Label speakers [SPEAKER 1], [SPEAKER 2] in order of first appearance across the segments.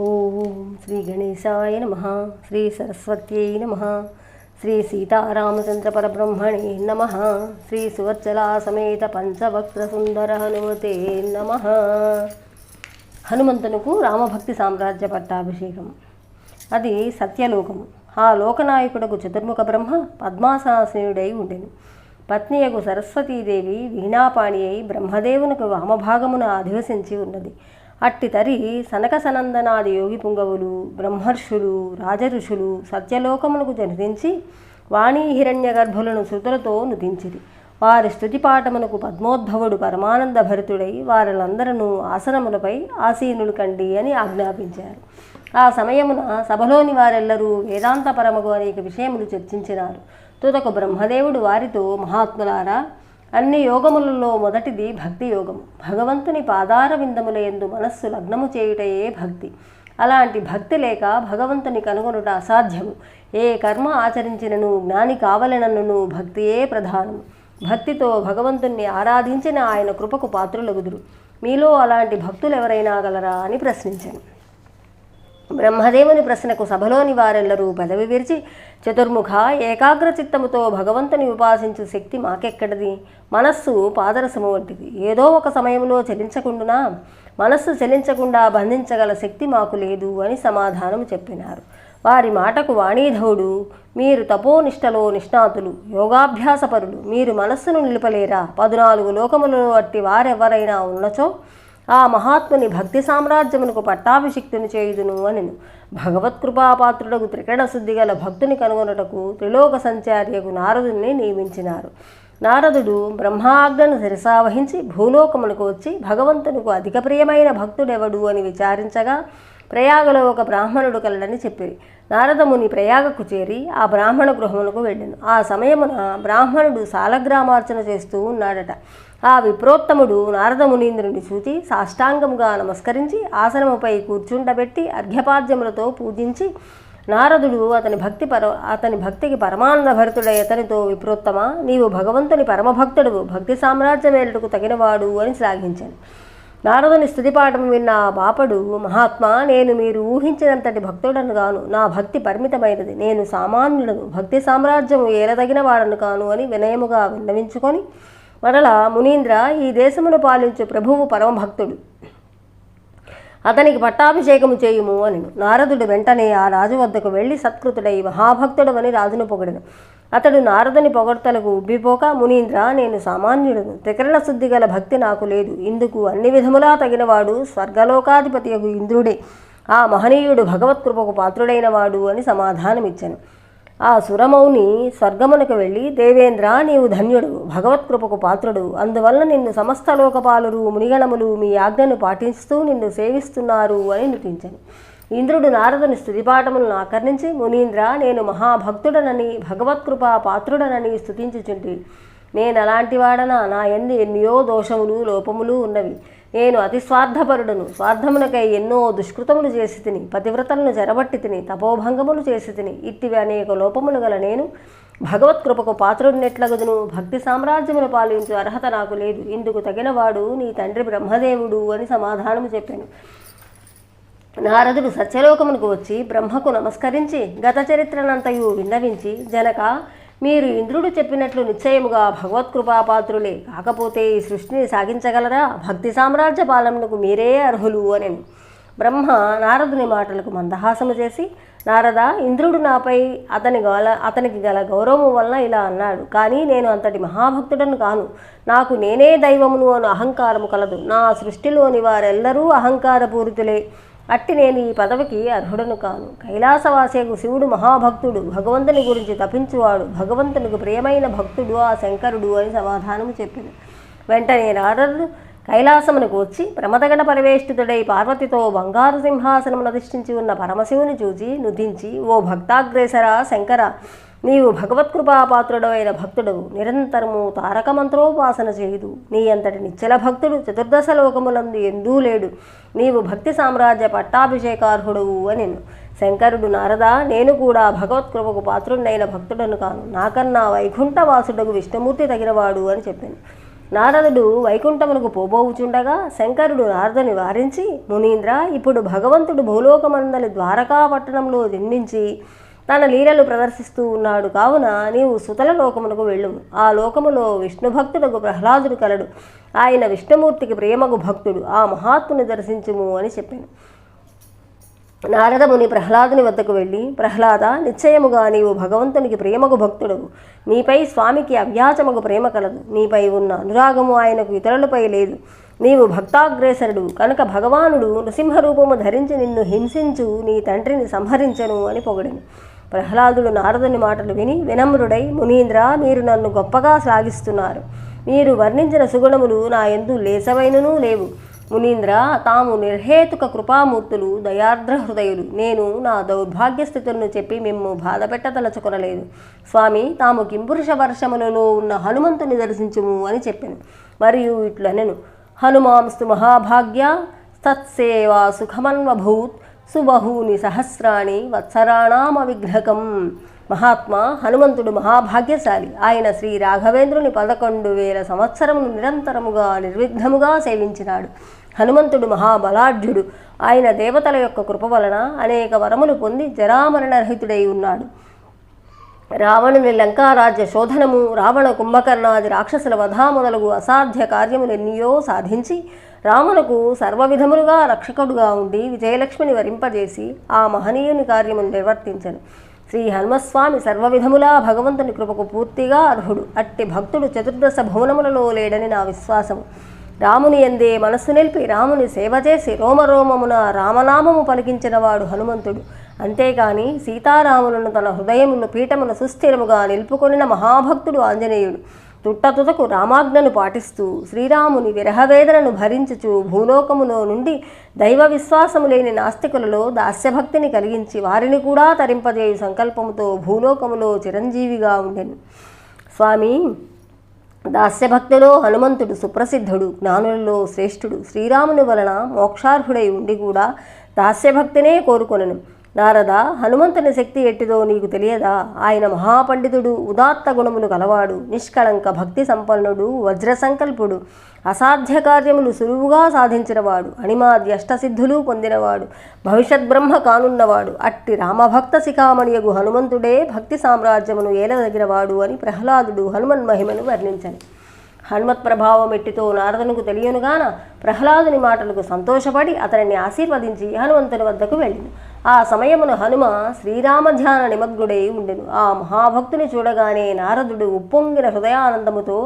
[SPEAKER 1] ఓం శ్రీ గణేశాయ నమ శ్రీ సరస్వత్యై నమ శ్రీ సీతారామచంద్ర పరబ్రహ్మణే నమ శ్రీ సువర్చలా సమేత పంచవక్ర సుందర హనుమతే నమ. హనుమంతునకు రామభక్తి సామ్రాజ్య పట్టాభిషేకం. అది సత్యలోకము ఆ లోకనాయకుడకు చతుర్ముఖ బ్రహ్మ పద్మాసనాసనుడై ఉండెను. పత్నియకు సరస్వతీదేవి వీణాపాణి అయి బ్రహ్మదేవునకు వామభాగమున అధివసించి ఉన్నది. అట్టి తరి సనక సనందనాది యోగి పుంగవులు బ్రహ్మర్షులు రాజఋషులు సత్యలోకమునకు జనించి వాణీ హిరణ్య గర్భులను శృతులతో నుదించిరి. వారి స్థుతిపాఠమునకు పద్మోద్భవుడు పరమానంద భరితుడై వారిలందరూ ఆసనములపై ఆసీనులు కండి అని ఆజ్ఞాపించారు. ఆ సమయమున సభలోని వారెల్లరూ వేదాంతపరమగు అనేక విషయములు చర్చించినారు. తుదకు బ్రహ్మదేవుడు వారితో మహాత్ములారా అన్ని యోగములలో మొదటిది భక్తి యోగము భగవంతుని పాదార విందముల ఎందు మనస్సు లగ్నము చేయుటయే భక్తి. అలాంటి భక్తి లేక భగవంతుని కనుగొనుట అసాధ్యము. ఏ కర్మ ఆచరించినను జ్ఞాని కావలనను భక్తియే ప్రధానము. భక్తితో భగవంతుణ్ణి ఆరాధించిన ఆయన కృపకు పాత్రులగుదురు. మీలో అలాంటి భక్తులు ఎవరైనా గలరా అని ప్రశ్నించాను. బ్రహ్మదేవుని ప్రశ్నకు సభలోని వారెల్లరూ పదవి విరిచి చతుర్ముఖ ఏకాగ్ర చిత్తముతో భగవంతుని ఉపాసించు శక్తి మాకెక్కడది? మనస్సు పాదరసము వంటిది. ఏదో ఒక సమయంలో చలించకుండా మనస్సు చలించకుండా బంధించగల శక్తి మాకు లేదు అని సమాధానం చెప్పినారు. వారి మాటకు వాణీధవుడు మీరు తపోనిష్టలో నిష్ణాతులు యోగాభ్యాసపరులు మీరు మనస్సును నిలుపలేరా? పదునాలుగు లోకములలో అట్టి వారెవరైనా ఉన్నచో ఆ మహాత్ముని భక్తి సామ్రాజ్యమునకు పట్టాభిషిక్తుని చేయుదును అనెను. భగవత్కృపాపాత్రుడకు త్రికరణ శుద్ధి గల భక్తుని కనుగొనుటకు త్రిలోక సంచార్యకు నారదుని నియమించినారు. నారదుడు బ్రహ్మాజ్ఞను శిరసావహించి భూలోకమునకు వచ్చి భగవంతునికు అధిక ప్రియమైన భక్తుడెవడు అని విచారించగా ప్రయాగలో ఒక బ్రాహ్మణుడు కలడని చెప్పిరి. నారదముని ప్రయాగకు చేరి ఆ బ్రాహ్మణ గృహమునకు వెళ్ళాను. ఆ సమయమున బ్రాహ్మణుడు సాలగ్రామార్చన చేస్తూ ఉన్నాడట. ఆ విప్రోత్తముడు నారదమునీంద్రుని చూచి సాష్టాంగముగా నమస్కరించి ఆసనముపై కూర్చుండబెట్టి అర్ఘ్యపాద్యములతో పూజించి నారదుడు అతని భక్తి పర అతని భక్తికి పరమానంద భరితుడై అతనితో విప్రోత్తమ? నీవు భగవంతుని పరమభక్తుడు భక్తి సామ్రాజ్యమేలుటకు తగినవాడు అని శ్లాఘించాను. నారదుని స్థుతిపాఠం విన్న ఆ బాపడు మహాత్మా నేను మీరు ఊహించినంతటి భక్తుడను కాను నా భక్తి పరిమితమైనది. నేను సామాన్యుడను. భక్తి సామ్రాజ్యము ఏలదగిన వాడను కాను అని వినయముగా విన్నవించుకొని మరలా మునీంద్ర ఈ దేశమును పాలించు ప్రభువు పరమభక్తుడు. అతనికి పట్టాభిషేకము చేయుము అని నారదుడు వెంటనే ఆ రాజు వద్దకు వెళ్ళి సత్కృతుడై మహాభక్తుడు అని రాజును పొగడను. అతడు నారదుని పొగడ్తలకు ఉబ్బిపోక మునీంద్ర నేను సామాన్యుడును. త్రికరణ శుద్ధి గల భక్తి నాకు లేదు. ఇందుకు అన్ని విధములా తగినవాడు స్వర్గలోకాధిపతి ఇంద్రుడే. ఆ మహనీయుడు భగవత్కృపకు పాత్రుడైన వాడు అని సమాధానమిచ్చాను. ఆ సురమౌని స్వర్గమునకు వెళ్ళి దేవేంద్ర నీవు ధన్యుడు భగవత్కృపకు పాత్రుడు. అందువల్ల నిన్ను సమస్త లోకపాలురు మునిగణములు మీ ఆజ్ఞను పాటిస్తూ నిన్ను సేవిస్తున్నారు అని నటించాను ఇంద్రుడు నారదుని స్థుతిపాఠములను ఆకర్ణించి మునీంద్ర నేను మహాభక్తుడనని భగవత్కృపా పాత్రుడనని స్థుతించుచుంటి నేను అలాంటి వాడనా? నా ఎందు ఎన్నో దోషములు లోపములు ఉన్నవి. నేను అతి స్వార్థపరుడను. స్వార్థమునకై ఎన్నో దుష్కృతములు చేసి తిని పతివ్రతలను జరబట్టి తిని తపోభంగములు చేసి తిని ఇట్టివి అనేక లోపములు గల నేను భగవత్కృపకు పాత్రుడినెట్లగదును. భక్తి సామ్రాజ్యమును పాలించు అర్హత నాకు లేదు. ఇందుకు తగినవాడు నీ తండ్రి బ్రహ్మదేవుడు అని సమాధానము చెప్పాను. నారదుడు సత్యలోకమునకు వచ్చి బ్రహ్మకు నమస్కరించి గత చరిత్రనంతయు విన్నవించి జనక మీరు ఇంద్రుడు చెప్పినట్లు నిశ్చయముగా భగవత్కృపాపాత్రులే కాకపోతే ఈ సృష్టిని సాగించగలరా? భక్తి సామ్రాజ్య పాలనకు మీరే అర్హులు అని బ్రహ్మ నారదుని మాటలకు మందహాసము చేసి నారద ఇంద్రుడు నాపై అతని గల అతనికి గల గౌరవము వలన ఇలా అన్నాడు. కానీ నేను అంతటి మహాభక్తుడను కాను. నాకు నేనే దైవమును అను అహంకారము కలదు. నా సృష్టిలోని వారెల్లరూ అహంకారపూరితులే. అట్టి నేను ఈ పదవికి అర్హుడను కాను. కైలాసవాసేకు శివుడు మహాభక్తుడు భగవంతుని గురించి తపించువాడు భగవంతునికి ప్రియమైన భక్తుడు ఆ శంకరుడు అని సమాధానము చెప్పింది వెంటనే నారదుడు కైలాసమునకు వచ్చి ప్రమదగణ పరివేష్టితుడై పార్వతితో బంగారు సింహాసనమును అధిష్ఠించి ఉన్న పరమశివుని చూచి నుదించి ఓ భక్తాగ్రేసర శంకర నీవు భగవత్కృపాపాత్రుడైన భక్తుడు నిరంతరము తారక మంత్రోపాసన చేయుదు. నీ అంతటి నిచ్చల భక్తుడు చతుర్దశ లోకములందు ఎందూ లేడు? నీవు భక్తి సామ్రాజ్య పట్టాభిషేకార్హుడవు అని శంకరుడు నారద నేను కూడా భగవత్కృపకు పాత్రుడైన భక్తుడను కాను. నాకన్నా వైకుంఠవాసుడకు విష్ణుమూర్తి తగినవాడు అని చెప్పాను. నారదుడు వైకుంఠమునకు పోబోవుచుండగా శంకరుడు నారదుని వారించి మునీంద్ర ఇప్పుడు భగవంతుడు భూలోకమందలి ద్వారకా పట్టణంలో జన్మించి తన లీలలు ప్రదర్శిస్తూ ఉన్నాడు. కావున నీవు సుతల లోకమునకు వెళ్ళుము ఆ లోకములో విష్ణు భక్తుడకు ప్రహ్లాదుడు కలడు. ఆయన విష్ణుమూర్తికి ప్రేమకు భక్తుడు. ఆ మహాత్ముని దర్శించుము అని చెప్పాను. నారదముని ప్రహ్లాదుని వద్దకు వెళ్ళి ప్రహ్లాద నిశ్చయముగా నీవు భగవంతునికి ప్రేమకు భక్తుడవు. నీపై స్వామికి అవ్యాచముకు ప్రేమ కలదు. నీపై ఉన్న అనురాగము ఆయనకు ఇతరులపై లేదు. నీవు భక్తాగ్రేసరుడు. కనుక భగవానుడు నృసింహరూపము ధరించి నిన్ను హింసించు. నీ తండ్రిని సంహరించను అని పొగడను. ప్రహ్లాదుడు నారదుని మాటలు విని వినమ్రుడై మునీంద్ర మీరు నన్ను గొప్పగా శ్లాఘిస్తున్నారు మీరు వర్ణించిన సుగుణములు నా ఎందు లేసవైనను లేవు. మునీంద్ర తాము నిర్హేతుక కృపామూర్తులు దయార్ద్ర హృదయులు. నేను నా దౌర్భాగ్య స్థితులను చెప్పి మిమ్ము బాధపెట్టదలచుకొనలేదు స్వామి తాము కింపురుష వర్షములలో ఉన్న హనుమంతుని దర్శించుము అని చెప్పాను. మరియు ఇట్లనెను. హనుమాంస్తు మహాభాగ్య సత్సేవా సుఖమన్వభూత్ సుబహూని సహస్రాణి వత్సరాణామ విగ్రహకం మహాత్మా హనుమంతుడు మహాభాగ్యశాలి. ఆయన శ్రీ రాఘవేంద్రుని పదకొండు వేల సంవత్సరము నిరంతరముగా నిర్విఘ్నముగా సేవించినాడు. హనుమంతుడు మహాబలాఢ్యుడు. ఆయన దేవతల యొక్క కృప వలన అనేక వరములు పొంది జరామరణరహితుడై ఉన్నాడు. రావణుని లంకారాజ్య శోధనము రావణ కుంభకర్ణాది రాక్షసుల వధ మొదలగు అసాధ్య కార్యములెన్నయో సాధించి రామునకు సర్వవిధములుగా రక్షకుడుగా ఉండి విజయలక్ష్మిని వరింపజేసి ఆ మహనీయుని కార్యమును నిర్వర్తించను. శ్రీ హనుమస్వామి సర్వవిధములా భగవంతుని కృపకు పూర్తిగా అర్హుడు. అట్టి భక్తుడు చతుర్దశ భువనములలో లేడని నా విశ్వాసము. రాముని ఎందే మనస్సు నిలిపి రాముని సేవ చేసి రోమరోమమున రామనామము పలికించినవాడు హనుమంతుడు. అంతేకాని సీతారాములను తన హృదయమును పీఠమును సుస్థిరముగా నిలుపుకొనిన మహాభక్తుడు ఆంజనేయుడు. తుట్టతుతకు రామాజ్ఞను పాటిస్తూ శ్రీరాముని విరహవేదనను భరించుచు భూలోకములో నుండి దైవ విశ్వాసము లేని నాస్తికులలో దాస్యభక్తిని కలిగించి వారిని కూడా తరింపజేయు సంకల్పముతో భూలోకములో చిరంజీవిగా ఉండెను. స్వామి దాస్యభక్తిలో హనుమంతుడు సుప్రసిద్ధుడు జ్ఞానులలో శ్రేష్ఠుడు. శ్రీరాముని వలన మోక్షార్హుడై ఉండి కూడా దాస్యభక్తినే కోరుకొనను. నారద హనుమంతుని శక్తి ఎట్టిదో నీకు తెలియదా? ఆయన మహాపండితుడు ఉదాత్త గుణములు కలవాడు నిష్కళంక భక్తి సంపన్నుడు వజ్ర సంకల్పుడు అసాధ్య కార్యములు సులువుగా సాధించినవాడు అణిమాది అష్టసిద్ధులు పొందినవాడు భవిష్యత్ బ్రహ్మ కానున్నవాడు అట్టి రామభక్త శిఖామణియగు హనుమంతుడే భక్తి సామ్రాజ్యమును ఏలదగినవాడు అని ప్రహ్లాదుడు హనుమన్ మహిమను వర్ణించను. హనుమత్ ప్రభావం ఎట్టితో నారదునకు తెలియనుగాన ప్రహ్లాదుని మాటలకు సంతోషపడి అతనిని ఆశీర్వదించి హనుమంతుని వద్దకు వెళ్ళిను ఆ సమయమున హనుమ శ్రీరామ ధ్యాన నిమగ్నుడై ఉండెను. ఆ మహాభక్తుని చూడగానే నారదుడు ఉప్పొంగిన హృదయానందముతో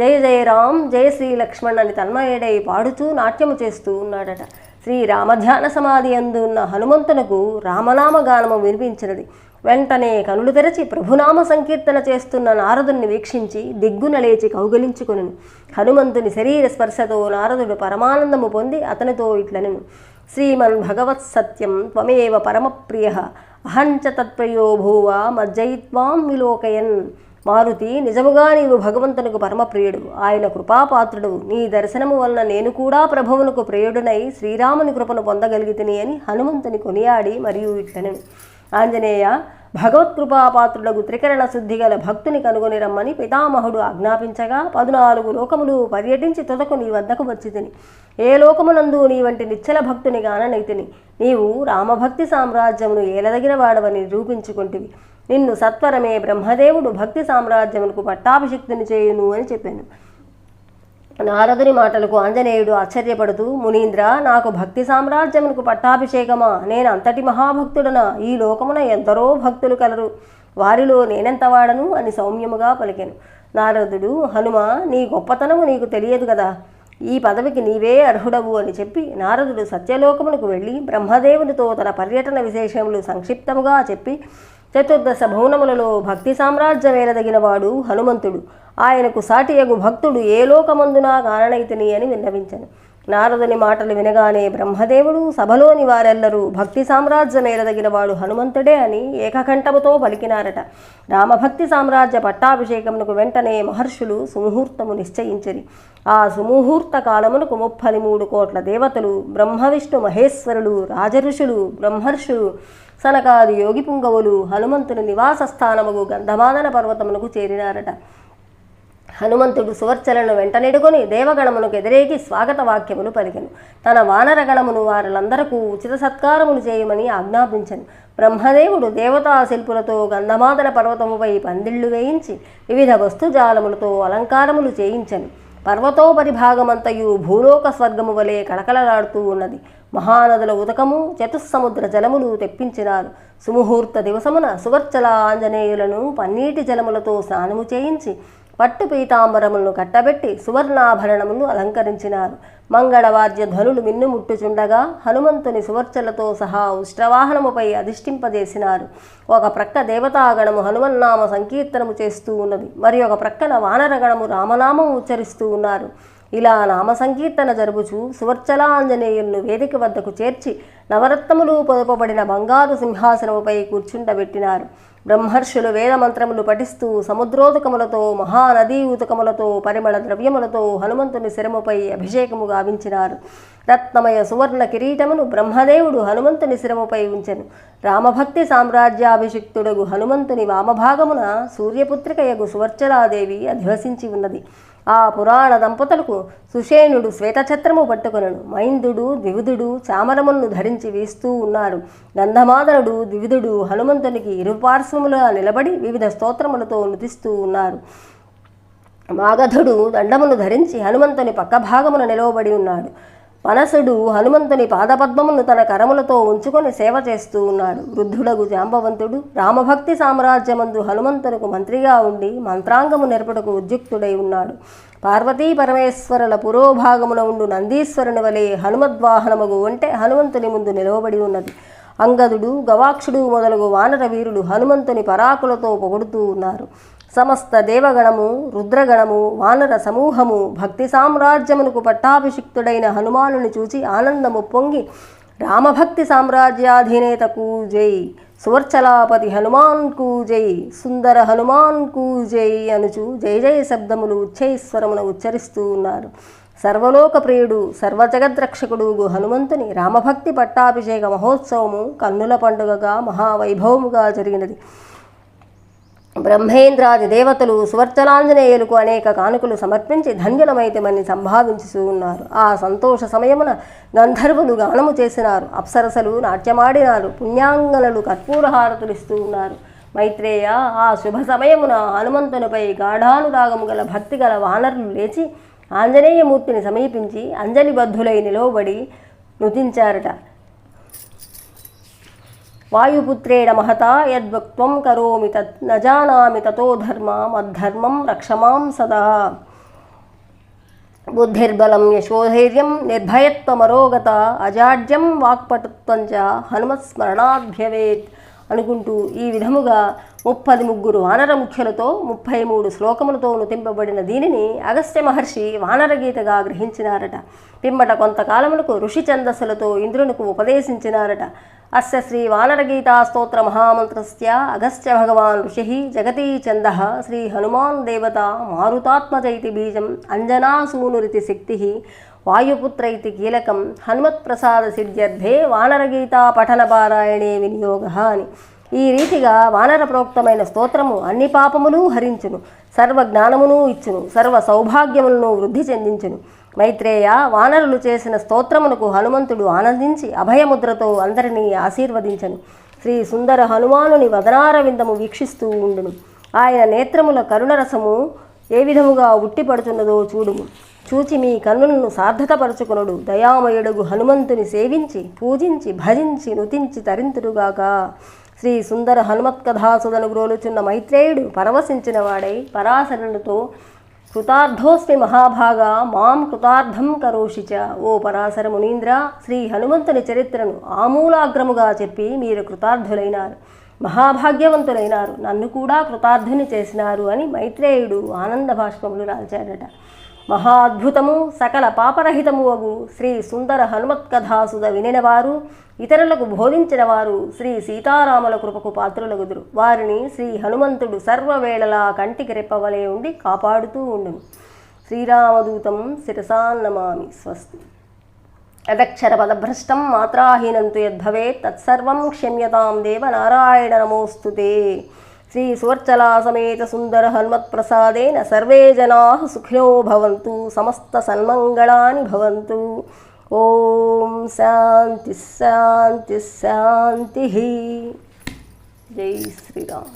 [SPEAKER 1] జయ జయ రామ్ జయ శ్రీ లక్ష్మణ్ అని తన్మయుడై పాడుతూ నాట్యము చేస్తూ ఉన్నాడట. శ్రీ రామధ్యాన సమాధి అందు ఉన్న హనుమంతునకు రామనామ గానము వినిపించినది. వెంటనే కనులు తెరచి ప్రభునామ సంకీర్తన చేస్తున్న నారదుని వీక్షించి దిగ్గున లేచి కౌగలించుకొనెను. హనుమంతుని శరీర స్పర్శతో నారదుడు పరమానందము పొంది అతనితో ఇట్లనెను. శ్రీమన్ భగవత్ సత్యం త్వమేవ పరమప్రియ. అహంచ తత్ప్రయో భూవ మజ్జయిత్వాం విలోకయన్. మారుతి నిజముగా నీవు భగవంతునికి పరమప్రియుడు. ఆయన కృపాపాత్రుడు. నీ దర్శనము వలన నేను కూడా ప్రభువునకు ప్రియుడునై శ్రీరాముని కృపను పొందగలిగితిని అని హనుమంతుని కొనియాడి మరియు ఇట్లనెను ఆంజనేయ భగవత్కృపాపాత్రులకు త్రికరణ శుద్ధి గల భక్తుని కనుగొని రమ్మని పితామహుడు ఆజ్ఞాపించగా పదునాలుగు లోకములు పర్యటించి తుదకు నీ వద్దకు వచ్చితిని. ఏ లోకమునందు నీ వంటి నిశ్చల భక్తుని గాననైతిని నీవు రామభక్తి సామ్రాజ్యమును ఏలదగిన వాడవని నిరూపించుకుంటివి. నిన్ను సత్వరమే బ్రహ్మదేవుడు భక్తి సామ్రాజ్యమునకు పట్టాభిషిక్తుని చేయును అని చెప్పాను. నారదుని మాటలకు ఆంజనేయుడు ఆశ్చర్యపడుతూ మునీంద్ర నాకు భక్తి సామ్రాజ్యమునకు పట్టాభిషేకమా? నేను అంతటి మహాభక్తుడనా? ఈ లోకమున ఎందరో భక్తులు కలరు. వారిలో నేనెంత వాడను? అని సౌమ్యముగా పలికాను. నారదుడు హనుమ నీ గొప్పతనము నీకు తెలియదు కదా. ఈ పదవికి నీవే అర్హుడవు అని చెప్పి నారదుడు సత్యలోకమునకు వెళ్ళి బ్రహ్మదేవునితో తన పర్యటన విశేషములు సంక్షిప్తముగా చెప్పి చతుర్దశ భువనములలో భక్తి సామ్రాజ్యమేలదగినవాడు హనుమంతుడు. ఆయనకు సాటియగు భక్తుడు ఏ లోకమందునా కారణైతిని అని విన్నవించను. నారదుని మాటలు వినగానే బ్రహ్మదేవుడు సభలోని వారెల్లరూ భక్తి సామ్రాజ్య మేలదగినవాడు హనుమంతుడే అని ఏకకంఠముతో పలికినారట. రామభక్తి సామ్రాజ్య పట్టాభిషేకమునకు వెంటనే మహర్షులు సుముహూర్తము నిశ్చయించిరి. ఆ సుముహూర్త కాలమునకు ముప్పది మూడు కోట్ల దేవతలు బ్రహ్మ విష్ణు మహేశ్వరులు రాజఋషులు బ్రహ్మర్షులు సనకాది యోగి పుంగవులు హనుమంతుని నివాస స్థానముకు గంధమాదన పర్వతమునకు చేరినారట. హనుమంతుడు సువర్చలను వెంటనెడుకొని దేవగణమునకు ఎదిరేగి స్వాగత వాక్యములు పలికెను. తన వానరగణమును వారులందరకు ఉచిత సత్కారములు చేయమని ఆజ్ఞాపించను. బ్రహ్మదేవుడు దేవతా శిల్పులతో గంధమాదన పర్వతముపై పందిళ్ళు వేయించి వివిధ వస్తుజాలములతో అలంకారములు చేయించను. పర్వతోపరి భాగమంతయు భూలోక స్వర్గము వలె కళకళలాడుతూ ఉన్నది. మహానదుల ఉదకము చతుస్సముద్ర జలములు తెప్పించినారు. సుముహూర్త దివసమున సువర్చల ఆంజనేయులను పన్నీటి జలములతో స్నానము చేయించి పట్టు పీతాంబరములను కట్టబెట్టి సువర్ణాభరణములను అలంకరించినారు. మంగళవాద్య ధ్వనులు మిన్నుముట్టుచుండగా హనుమంతుని సువర్చలతో సహా ఉష్ట్రవాహనముపై అధిష్ఠింపజేసినారు. ఒక ప్రక్క దేవతాగణము హనుమన్నామ సంకీర్తనము చేస్తూ ఉన్నది. మరి ఒక ప్రక్కన వానరగణము రామనామం ఉచ్చరిస్తూ ఉన్నారు. ఇలా నామ సంకీర్తన జరుపుచు సువర్చలాంజనేయులను వేదిక వద్దకు చేర్చి నవరత్నములు పొదపబడిన బంగారు సింహాసనముపై కూర్చుండబెట్టినారు. బ్రహ్మర్షులు వేదమంత్రములు పఠిస్తూ సముద్రోదకములతో మహానదీ ఊతకములతో పరిమళ ద్రవ్యములతో హనుమంతుని శిరముపై అభిషేకము గావించినారు. రత్నమయ సువర్ణ కిరీటమును బ్రహ్మదేవుడు హనుమంతుని శిరముపై ఉంచెను. రామభక్తి సామ్రాజ్యాభిషిక్తుడగు హనుమంతుని వామభాగమున సూర్యపుత్రికయగు సువర్చలాదేవి అధివసించి ఉన్నది. ఆ పురాణ దంపతులకు సుషేణుడు శ్వేతఛత్రము పట్టుకొనను. మైందుడు ద్వివిధుడు చామరములను ధరించి వీస్తూ ఉన్నారు. గంధమాదనుడు ద్వివిధుడు హనుమంతునికి ఇరుపార్శ్వములుగా నిలబడి వివిధ స్తోత్రములతో నృతిస్తూ ఉన్నారు. మాగధుడు దండమును ధరించి హనుమంతుని పక్క భాగమున నిలవబడి ఉన్నాడు. మనసుడు హనుమంతుని పాదపద్మమును తన కరములతో ఉంచుకొని సేవ చేస్తూ ఉన్నాడు. వృద్ధుడగు జాంబవంతుడు రామభక్తి సామ్రాజ్యమందు హనుమంతునకు మంత్రిగా ఉండి మంత్రాంగము నెరపుటకు ఉద్యుక్తుడై ఉన్నాడు. పార్వతీ పరమేశ్వరుల పురోభాగమున ఉండు నందీశ్వరుని వలె హనుమద్వాహనముగు అంటే హనుమంతుని ముందు నిలవబడి ఉన్నది. అంగదుడు గవాక్షుడు మొదలగు వానర వీరులు హనుమంతుని పరాకులతో పొగుడుతూ ఉన్నారు. సమస్త దేవగణము రుద్రగణము వానర సమూహము భక్తి సామ్రాజ్యమునకు పట్టాభిషిక్తుడైన హనుమానుని చూచి ఆనందము పొంగి రామభక్తి సామ్రాజ్యాధినేతకు జై సువర్చలాపతి హనుమాన్కు జై సుందర హనుమాన్కు జై అనుచు జై జయ శబ్దములు ఉచ్చైశ్వరమున ఉచ్చరిస్తూ ఉన్నారు. సర్వలోక ప్రియుడు సర్వజగద్రక్షకుడు హనుమంతుని రామభక్తి పట్టాభిషేక మహోత్సవము కన్నుల పండుగగా మహావైభవముగా జరిగినది. బ్రహ్మేంద్రాది దేవతలు సువర్చలాంజనేయులకు అనేక కానుకలు సమర్పించి ధన్యులమైతమని సంభావించుతూ ఉన్నారు. ఆ సంతోష సమయమున గంధర్వులు గానము చేసినారు. అప్సరసలు నాట్యమాడినారు. పుణ్యాంగనలు కర్పూరహారతులు ఉన్నారు. మైత్రేయ ఆ శుభ సమయమున హనుమంతునిపై గాఢానురాగము గల భక్తి గల వానరులు లేచి ఆంజనేయమూర్తిని సమీపించి అంజలిబద్ధులై నిలవబడి నృతించారట. వాయుపుత్రేణ మహతా యద్వక్త్వం కరోమి తత్ నజానామి తతో ధర్మ మద్ధర్మం రక్షమాం సదా బుద్ధిర్బలం యశోధైర్యం నిర్భయత్వమరోగత అజాడ్యం వాక్పటుత్వం చ హనుమత్స్మరణాభ్యవేత్ అనుకుంటూ ఈ విధముగా ముప్పది ముగ్గురు వానర ముఖ్యులతో ముప్పై మూడు శ్లోకములతో నుతింపబడిన దీనిని అగస్త్య మహర్షి వానరగీతగా గ్రహించినారట. పిమ్మట కొంతకాలములకు ఋషి ఛందస్సులతో ఇంద్రునికి ఉపదేశించినారట. అస్య శ్రీ వానరగీతా స్తోత్ర మహామంత్రస్య అగస్త్య భగవాన్ ఋషి జగతీ ఛంద శ్రీ హనుమాన్ దేవత మారుతాత్మజైతి బీజం అంజనాసూనురితి శక్తి వాయుపుత్ర ఇతి కీలకం హనుమత్ప్రసాద సిద్ధ్యర్థే వానరగీతా పఠన పారాయణే వినియోగ అని ఈ రీతిగా వానర ప్రోక్తమైన స్తోత్రము అన్ని పాపములు హరించును సర్వ జ్ఞానమును ఇచ్చును సర్వ సౌభాగ్యములను వృద్ధి చెందించును. మైత్రేయ వానరులు చేసిన స్తోత్రమునకు హనుమంతుడు ఆనందించి అభయముద్రతో అందరినీ ఆశీర్వదించను. శ్రీ సుందర హనుమానుని వదనారవిందము వీక్షిస్తూ ఉండును. ఆయన నేత్రముల కరుణరసము ఏ విధముగా ఉట్టిపడుతున్నదో చూడుము. చూచి మీ కన్నులను సార్థకపరచుకొనుడు. దయామయుడుగు హనుమంతుని సేవించి పూజించి భజించి నుతించి తరింతురుగాక. శ్రీ సుందర హనుమత్ కథాసుదను గ్రోలుచున్న మైత్రేయుడు పరవశించిన వాడై పరాశరునితో కృతార్థోస్మి మహాభాగా మాం కృతార్థం కరోషిచ ఓ పరాశర మునీంద్ర శ్రీ హనుమంతుని చరిత్రను ఆమూలాగ్రముగా చెప్పి మీరు కృతార్థులైనారు మహాభాగ్యవంతులైనారు నన్ను కూడా కృతార్థుని చేసినారు అని మైత్రేయుడు ఆనంద భాష్పములు రాల్చాడట. మహాద్భుతము సకల పాపరహితము అగు శ్రీ సుందర హనుమత్కథాసుద వినినవారు ఇతరులకు బోధించిన వారు శ్రీ సీతారాముల కృపకు పాత్రులగుదురు. వారిని శ్రీ హనుమంతుడు సర్వవేళలా కంటికి రెప్పవలే ఉండి కాపాడుతూ ఉండును. శ్రీరామదూతం శిరసాన్నమామి స్వస్తి. యదక్షర పదభ్రష్టం మాత్రాహీనంతు యద్భవేత్ తత్సర్వం క్షమ్యతాం దేవ నారాయణ నమోస్తుతే. శ్రీ సువర్చలా సమేత సుందర హనుమత్ప్రసాదేన సర్వే జనా సుఖినో భవంతు సమస్త సన్మంగళాని భవంతు ఓం శాంతి శాంతి శాంతి జై శ్రీరామ్